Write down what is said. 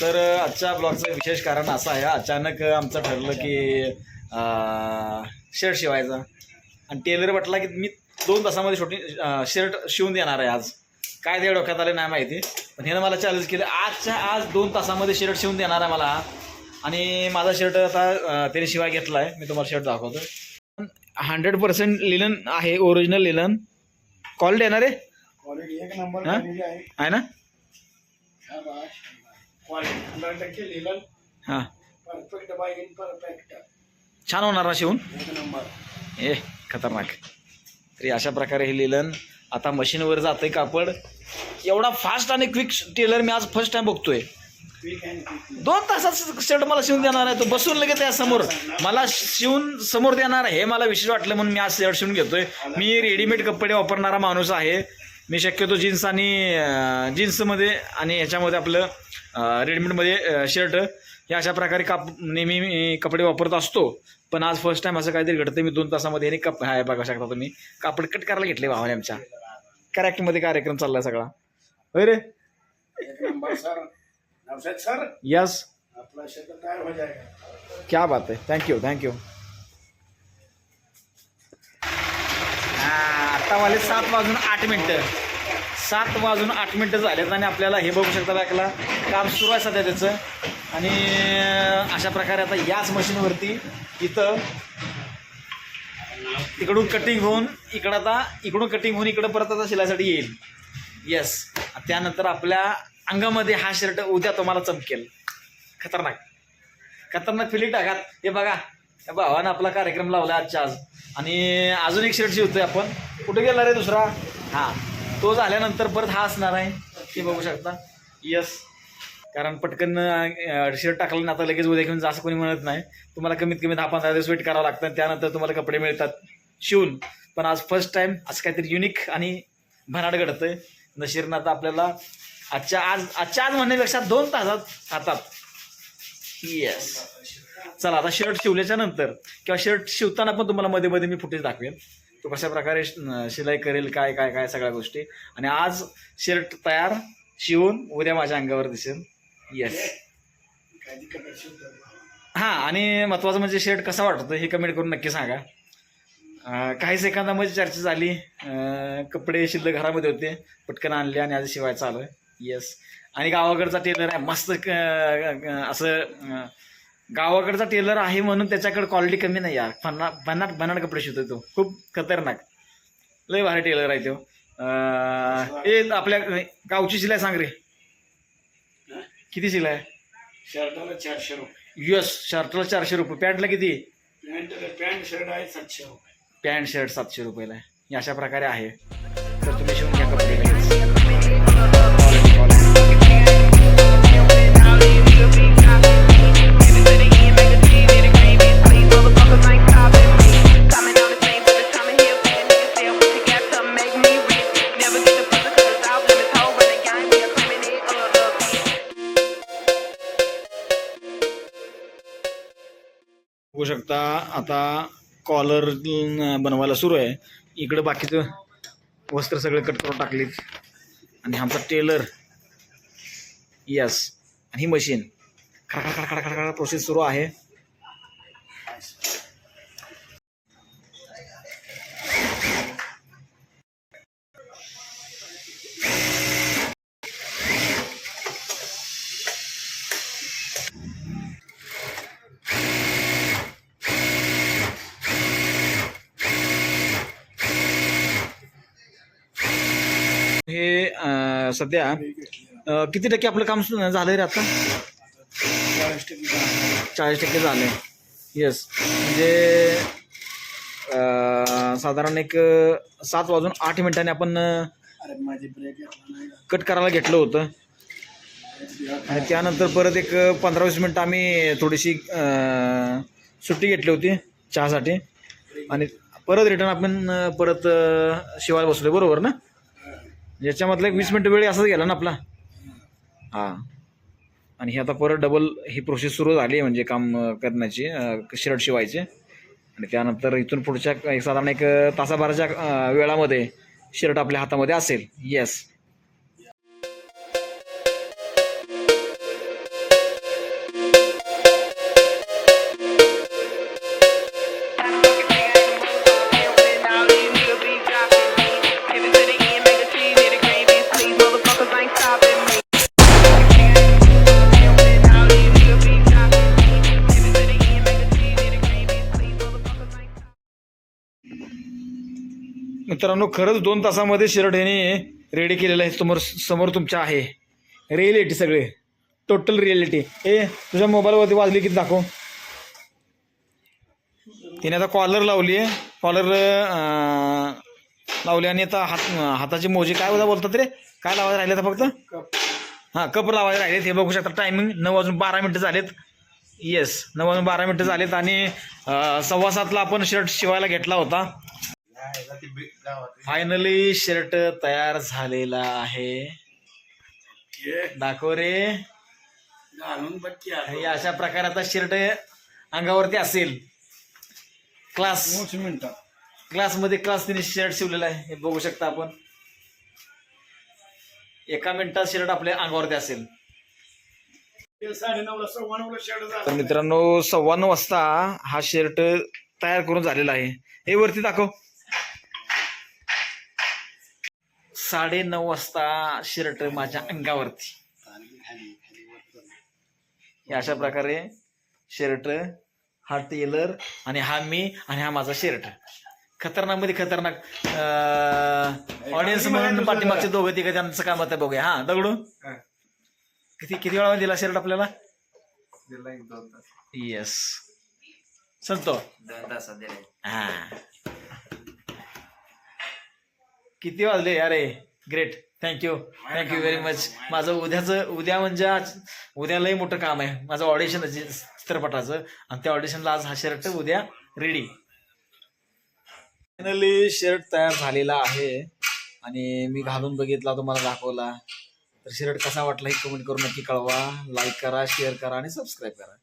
तर आजच्या ब्लॉगचं विशेष कारण असं आहे अचानक आमचं ठरलं की शर्ट शिवायचा. आणि टेलर म्हटला की मी दोन तासामध्ये शूटिंग शर्ट शिवून देणार आहे आज. काय ते डोक्यात आले नाही माहिती पण ह्यानं मला चॅलेंज केलं आजच्या आज दोन तासामध्ये शर्ट शिवून देणार आहे मला. आणि माझा शर्ट आता त्याने शिवाय घेतला आहे मी तुम्हाला शर्ट दाखवतो. हंड्रेड पर्सेंट लिलन आहे ओरिजिनल लिलन. क्वालिटी येणार आहे क्वालिटी एक नंबर आहे. ना? टक्के लिहिलं हां. परफेक्ट बाय इन परफेक्ट छान होणार ना शिवून एक नंबर. ए खतरनाक. तरी अशा प्रकारे हे लिलन. आता मशीनवर जातंय कापड. एवढा फास्ट आणि क्विक टेलर मी आज फर्स्ट टाइम बघतोय. क्विक अँड क्विक दोन तासात शर्ट मला शिवून देणार आहे. तो बसून लगेच त्या समोर. मला शिवून समोर देणार हे मला विशेष वाटलं म्हणून मी आज शर्ट शिवून घेतोय. मी रेडीमेड कपडे वापरणारा माणूस आहे. मी शक्यतो जीन्स आणि जीन्समध्ये आणि ह्याच्यामध्ये आपलं रेडीमेडमध्ये शर्ट हे अशा प्रकारे काप नेहमी मी कपडे वापरत असतो. पण आज फर्स्ट टाइम असं काहीतरी घडतं मी दोन तासामध्ये हे कप हाय बघा शकता तुम्ही. कापड कट करायला घेतले भावाने आमच्या. करेक्टमध्ये कार्यक्रम चाललाय सगळा. होय रे? यस हो क्या बात है थैंक यू थैंक वाले सात वाजून आठ मिनटं. सात वाजून आठ मिनटं झालेत आणि आपल्याला हे बघू शकता बॅकला. काम सुरू आहे सध्या त्याचं. आणि अशा प्रकारे आता याच मशीनवरती इथं तिकडून कटिंग होऊन इकडं आता इकडून कटिंग होऊन इकडं परत आता शिलायसाठी येईल. येस त्यानंतर आपल्या अंगामध्ये हा शर्ट उद्या तुम्हाला चमकेल. खतरनाक. खतरनाक फिलिंग टाकात. हे बघा या भावानं आपला कार्यक्रम लावला आजच्या आज. आणि अजून एक शर्ट शिवतोय आपण. कुठे गेला रे दुसरा? हां. तो झाल्यानंतर परत हा असणार आहे. ते बघू शकता. यस कारण पटकन शर्ट टाकलं ना आता लगेच उद्या घेऊन असं कोणी म्हणत नाही. तुम्हाला कमीत कमी दहा पंधरा दिवस वेट करावं लागतं. त्यानंतर तुम्हाला कपडे मिळतात. शिवून. पण आज फर्स्ट टाइम असं काहीतरी युनिक आणि भनाट घडतंय. नशीरनं आता आपल्याला आजच्या आज आजच्या आज म्हणण्यापेक्षा दोन तासात हातात येस चला आता शर्ट शिवल्याच्या नंतर किंवा शर्ट शिवताना पण तुम्हाला मध्ये मध्ये मी फुटेज दाखवेन. तो कशा प्रकारे शिलाई करेल काय काय काय सगळ्या गोष्टी. आणि आज शर्ट तयार शिवून उद्या माझ्या अंगावर दिसेल येस हां आणि महत्त्वाचं म्हणजे शर्ट कसा वाटतो हे कमेंट करून नक्की सांगा. काही सेकंदामध्ये चर्चा झाली. कपडे शिल्लक घरामध्ये होते. पटकन आणले आणि आज शिवायचं आलं येस आणि गावाकडचा टेलर आहे. मस्त असं गावाकडचा टेलर आहे म्हणून त्याच्याकडे क्वालिटी कमी नाही यार. पन्ना पन्नाट पन्नाट कपडे शिवतो तो. खूप खतरनाक. लय भारी टेलर आहे तो. ए आपल्या गावची शिलाई सांग रे. किती शिलाई? शर्टाला चारशे रुपये. यस शर्टला चारशे रुपये. पॅन्टला किती? पॅन्ट पॅन्ट शर्ट आहे सातशे रुपये. पॅन्ट शर्ट सातशे रुपयाला अशा प्रकारे आहे. शकता. आता कॉलर बनवायला सुरू आहे. इकडं बाकीचं वस्त्र सगळे कट करून टाकलीत. आणि आमचा टेलर यस आणि ही मशीन खडा खडा खडा खडा खडा प्रोसेस सुरू आहे. हे सध्या किती टक्के आपलं काम झालंय रे आता? चाळीस टक्के झालंय. येस म्हणजे साधारण एक सात वाजून आठ मिनिटांनी आपण? कट करायला घेतलं होतं. आणि त्यानंतर परत एक पंधरा वीस मिनटं आम्ही थोडीशी सुट्टी घेतली होती चहासाठी. आणि परत रिटर्न आपण परत अं, शिवायला बसलो बरोबर ना? याच्यामधला एक वीस मिनटं वेळ असाच गेला ना आपला? हां. आणि हे आता परत डबल ही प्रोसेस सुरू झाली आहे म्हणजे काम करण्याची शर्ट शिवायचे. आणि त्यानंतर इथून पुढच्या एक साधारण एक तासाभराच्या वेळामध्ये शर्ट आपल्या हातामध्ये असेल. येस मित्रांनो खरंच दोन तासामध्ये शर्ट ह्याने रेडी केलेलं आहे. समोर समोर तुमच्या आहे. रिअलिटी सगळे. टोटल रिअलिटी ए तुझ्या मोबाईलवरती वाजली किती दाखव. तिने आता कॉलर लावली आहे. कॉलर लावली आणि आता हात हाताची मोजे काय होता बोलतात रे? काय लावायला राहिले आता फक्त? हां कप लावायला राहिलेत. हे बघू शकता टायमिंग नऊ वाजून बारा मिनटं झालेत. येस नऊ वाजून बारा मिनटं झालेत आणि सव्वा सातला आपण शर्ट शिवायला घेतला होता. फायनली शर्ट तयार झालेला आहे. दाखव रे. अशा प्रकारे आता शर्ट अंगावरती असेल. क्लास दोनच मिनिटं. क्लासमध्ये क्लास तिने शर्ट शिवलेला आहे. हे बघू शकता आपण. एका मिनिटात शर्ट आपल्या अंगावरती असेल. तर मित्रांनो सव्वा नऊ वाजता हा शर्ट तयार करून झालेला आहे. हे वरती दाखव. साडे नऊ वाजता शर्ट माझ्या अंगावरती. हे अशा प्रकारे शर्ट हा टेलर आणि हा मी आणि हा माझा शर्ट खतरनाकमध्ये खतरनाक ऑडियन्स म्हणून पाठीमागचे दोघं तिघं त्यांचं काय मत आहे बघूया. हा दगडू? किती किती वेळा दिला शर्ट आपल्याला? येस संतो हा. किती वाजले? अरे great thank you thank you very much माझं उद्याचं उद्या म्हणजे आज उद्या लई मोठं काम आहे. माझं ऑडिशन चित्रपटाचं. आणि त्या ऑडिशनला आज हा शर्ट उद्या रेडी फायनली शर्ट तयार झालेला आहे. आणि मी घालून बघितला तुम्हाला दाखवला. तर शर्ट कसा वाटला हे कमेंट करून नक्की कळवा. लाईक करा शेअर करा आणि सबस्क्राईब करा.